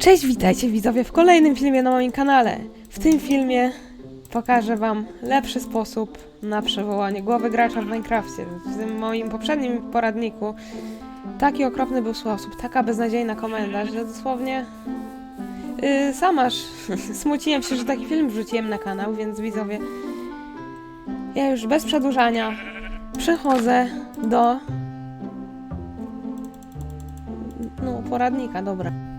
Cześć, witajcie widzowie w kolejnym filmie na moim kanale. W tym filmie pokażę wam lepszy sposób na przywołanie głowy gracza w Minecrafcie. W tym moim poprzednim poradniku taki okropny był sposób, taka beznadziejna komenda, że dosłownie yy, sama smuciłem się, że taki film wrzuciłem na kanał, więc widzowie ja już bez przedłużania przechodzę do no, poradnika, dobra.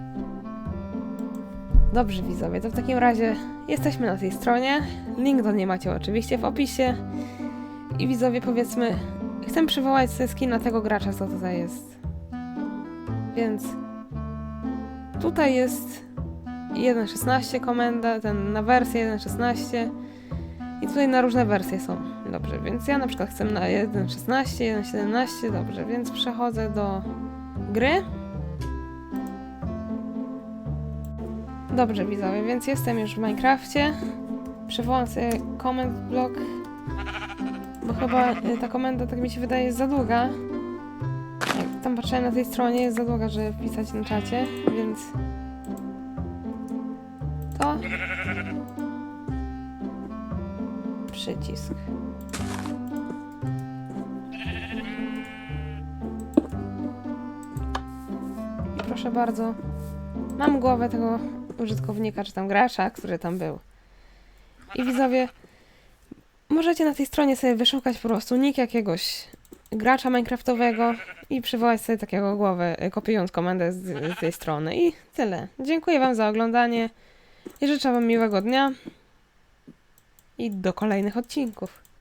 Dobrze widzowie, to w takim razie jesteśmy na tej stronie. Link do niej macie oczywiście w opisie. I widzowie powiedzmy, chcę przywołać sobie skin na tego gracza, co tutaj jest. Więc tutaj jest 1.16 komenda, ten na wersję 1.16 i tutaj na różne wersje są. Dobrze, więc ja na przykład chcę na 1.16, 1.17, dobrze, więc przechodzę do gry. Dobrze, widzowie, więc jestem już w Minecrafcie. Przywołam sobie comment block, bo chyba y, ta komenda, tak mi się wydaje, jest za długa. Jak tam patrzyłem na tej stronie, jest za długa, żeby wpisać na czacie, więc... To... Przycisk. Proszę bardzo, mam głowę tego użytkownika czy tam gracza, który tam był. I widzowie, możecie na tej stronie sobie wyszukać po prostu nick jakiegoś gracza minecraftowego i przywołać sobie takiego głowę, y, kopiując komendę z, z tej strony. I tyle. Dziękuję Wam za oglądanie i życzę Wam miłego dnia i do kolejnych odcinków.